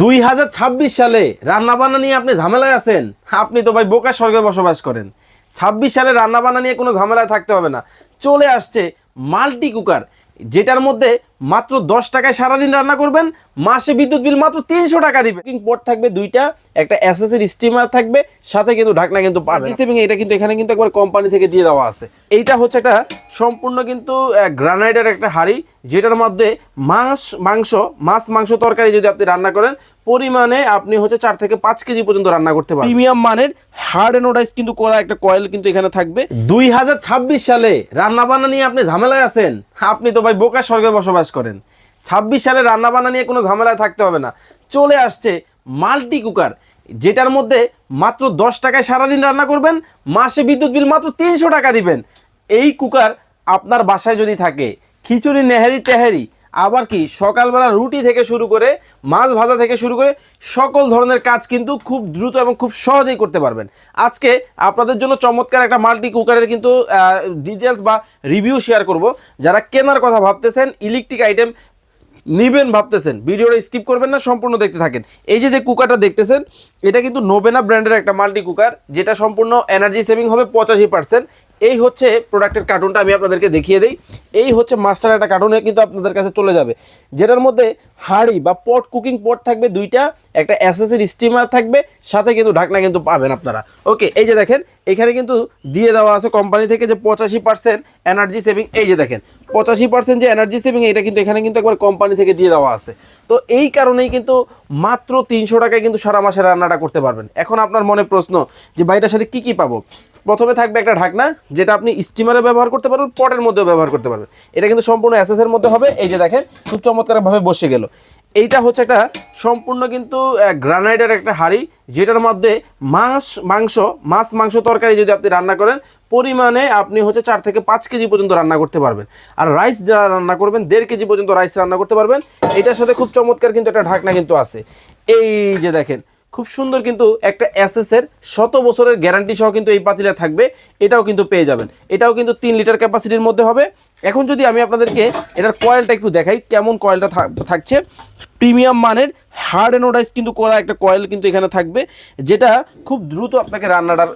দুই হাজার ছাব্বিশ সালে রান্নাবান্না নিয়ে আপনি ঝামেলায় আছেন? আপনি তো ভাই বোকা স্বর্গে বসবাস করেন। ছাব্বিশ সালে রান্না বান্না নিয়ে কোনো ঝামেলায় থাকতে হবে না। চলে আসছে মাল্টি কুকার। যেটার মধ্যে মাত্র দশ টাকায় সারাদিন রান্না করবেন মাসে বিদ্যুৎ বিল মাত্র তিনশো টাকা দিবে। কুকিং পোর্ট থাকবে দুইটা একটা অ্যাসেসের স্টিমার থাকবে সাথে কিন্তু ঢাকনা কিন্তু পার্টিসিপিং এটা কিন্তু এখানে কিন্তু একবার কোম্পানি থেকে দিয়ে দেওয়া আছে। এইটা হচ্ছে একটা সম্পূর্ণ কিন্তু গ্রানাইটের একটা হাড়ি যেটার মধ্যে মাংস মাংস মাছ মাংস তরকারি যদি আপনি রান্না করেন পরিমাণে আপনি হচ্ছে চার থেকে পাঁচ কেজি পর্যন্ত রান্না করতে পারেন প্রিমিয়াম মানের হার্ড এনোডাইজ কিন্তু করা একটা কয়েল কিন্তু এখানে থাকবে। দুই হাজার ছাব্বিশ সালে রান্না বান্না নিয়ে আপনি ঝামেলায় আছেন? আপনি তো ভাই বোকা স্বর্গে বসবাস করেন। ছাব্বিশ সালে রান্না বান্না নিয়ে কোনো ঝামেলায় থাকতে হবে না। চলে আসছে মাল্টি কুকার যেটার মধ্যে মাত্র দশ টাকায় সারাদিন রান্না করবেন মাসে বিদ্যুৎ বিল মাত্র তিনশো টাকা দিবেন। এই কুকার আপনার বাসায় যদি থাকে খিচুড়ি নেহারি তেহারি আবার কি, সকালবেলা রুটি থেকে শুরু করে, মাছ ভাজা থেকে শুরু করে সকল ধরনের কাজ কিন্তু খুব দ্রুত এবং খুব সহজেই করতে পারবেন। আজকে আপনাদের জন্য চমৎকার একটা মাল্টি কুকারের কিন্তু ডিটেলস বা রিভিউ শেয়ার করব। যারা কেনার কথা ভাবতেছেন ইলেকট্রিক আইটেম নিবেন, ভাবতেছেন। ভিডিওটা স্কিপ করবেন না, সম্পূর্ণ দেখতে থাকেন। এই যে যে কুকারটা দেখতেছেন, এটা কিন্তু নোবেনা ব্র্যান্ডের একটা মাল্টি কুকার, যেটা সম্পূর্ণ এনার্জি সেভিং হবে পঁচাশি পার্সেন্ট এই হচ্ছে প্রোডাক্টের কার্টুনটা আমি আপনাদেরকে দেখিয়ে দিই। এই হচ্ছে মাস্টার একটা কার্টুনে কিন্তু আপনাদের কাছে চলে যাবে। যেটার মধ্যে হাঁড়ি বা পট কুকিং পট থাকবে দুইটা, একটা অ্যাসেসের স্টিমার থাকবে, সাথে কিন্তু ঢাকনা কিন্তু পাবেন আপনারা। ওকে এই যে দেখেন, এখানে কিন্তু দিয়ে দেওয়া আছে কোম্পানি থেকে যে পঁচাশি পার্সেন্ট এনার্জি সেভিং এই যে দেখেন পঁচাশি পার্সেন্ট যে এনার্জি সেভিং এটা কিন্তু এখানে কিন্তু একবার কোম্পানি থেকে দিয়ে দেওয়া আছে। তো এই কারণেই কিন্তু মাত্র তিনশো টাকায় কিন্তু সারা মাসে রান্নাটা করতে পারবেন। এখন আপনার মনে প্রশ্ন যে ভাইটার সাথে কি কি পাবো? প্রথমে থাকবে একটা ঢাকনা, যেটা আপনি স্টিমারে ব্যবহার করতে পারবেন, পটের মধ্যেও ব্যবহার করতে পারবেন। এটা কিন্তু সম্পূর্ণ অ্যাসেসের মধ্যে হবে। এই যে দেখেন, খুব চমৎকারভাবে বসে গেল। এইটা হচ্ছে একটা সম্পূর্ণ কিন্তু গ্রানাইটের একটা হাড়ি, যেটার মধ্যে মাংস মাংস, মাছ, মাংস তরকারি যদি আপনি রান্না করেন, পরিমাণে আপনি হচ্ছে চার থেকে পাঁচ কেজি পর্যন্ত রান্না করতে পারবেন। আর রাইস যারা রান্না করবেন, দেড় কেজি পর্যন্ত রাইস রান্না করতে পারবেন। এটার সাথে খুব চমৎকার কিন্তু একটা ঢাকনা কিন্তু আছে। এই যে দেখেন খুব সুন্দর কিন্তু একটা অ্যাসেসের শত বছরের গ্যারান্টি সহ কিন্তু এই পাতিলা থাকবে, এটাও কিন্তু পেয়ে যাবেন। এটাও কিন্তু তিন লিটার ক্যাপাসিটির মধ্যে হবে। এখন যদি আমি আপনাদেরকে এটার কয়েলটা একটু দেখাই, কেমন কয়েলটা থাকছে। প্রিমিয়াম মানের হার্ড এনোডাইজ কিন্তু করা একটা কয়েল কিন্তু এখানে থাকবে, যেটা খুব দ্রুত আপনাকে রান্নাটার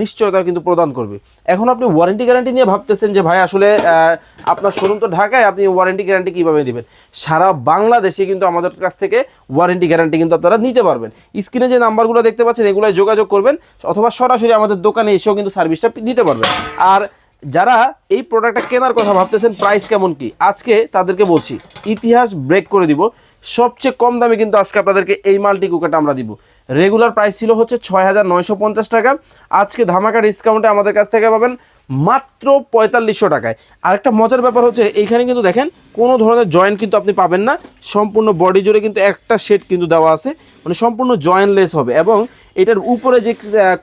নিশ্চয়তা কিন্তু প্রদান করবে। এখন আপনি ওয়ারেন্টি গ্যারান্টি নিয়ে ভাবতেছেন যে, ভাই, আসলে আপনার শোরুম তো ঢাকায়, আপনি ওয়ারেন্টি গ্যারান্টি কীভাবে দেবেন? সারা বাংলাদেশে কিন্তু আমাদের কাছ থেকে ওয়ারেন্টি গ্যারান্টি কিন্তু আপনারা নিতে পারবেন। স্ক্রিনে যে নাম্বারগুলো দেখতে পাচ্ছেন, এগুলোয় যোগাযোগ করবেন, অথবা সরাসরি আমাদের দোকানে এসেও কিন্তু সার্ভিসটা দিতে পারবেন। আর যারা এই প্রোডাক্টটা কেনার কথা ভাবতেছেন প্রাইস কেমন কি? আজকে তাদেরকে বলছি, ইতিহাস ব্রেক করে দিব। সবচেয়ে কম দামে কিন্তু আজকে আপনাদেরকে এই মাল্টি কুকারটা আমরা দিব। রেগুলার প্রাইস ছিল হচ্ছে ছয় হাজার নয়শো পঞ্চাশ টাকা। আজকে ধামাকা ডিসকাউন্টে আমাদের কাছ থেকে পাবেন মাত্র পঁয়তাল্লিশশো টাকায়। আরেকটা মজার ব্যাপার হচ্ছে, এইখানে কিন্তু দেখেন কোনো ধরনের জয়েন্ট কিন্তু আপনি পাবেন না। সম্পূর্ণ বডি জুড়ে কিন্তু একটা সেট কিন্তু দেওয়া আছে। মানে সম্পূর্ণ জয়েন্টলেস হবে এবং এটার উপরে যে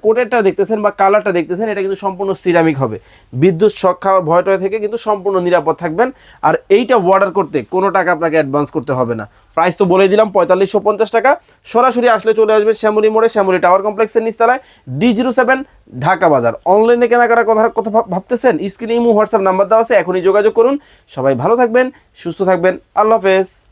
কোটেরটা দেখতেছেন বা কালারটা দেখতেছেন, এটা কিন্তু সম্পূর্ণ সিরামিক হবে। বিদ্যুৎ শক খাওয়ার ভয়টয় থেকে কিন্তু সম্পূর্ণ নিরাপদ থাকবেন। আর এইটা অর্ডার করতে কোনো টাকা আপনাকে অ্যাডভান্স করতে হবে না। প্রাইস তো বলে দিলাম, পঁয়তাল্লিশশো পঞ্চাশ টাকা। সরাসরি আসলে চলে আসবেন শ্যামলি মোড়ে, শ্যামলি টাওয়ার কমপ্লেক্সের নিচতলায় ডি জিরো সেভেন ঢাকা বাজার। অনলাইনে কেনাকাটার কথা কথা ভাব- ভাবতেছেন? স্ক্রিনে ইমো হোয়াটসঅ্যাপ নাম্বার দেওয়া আছে, এখনই যোগাযোগ করুন। সবাই ভালো থাকবেন, সুস্থ থাকবেন। আল্লাহ হাফেজ।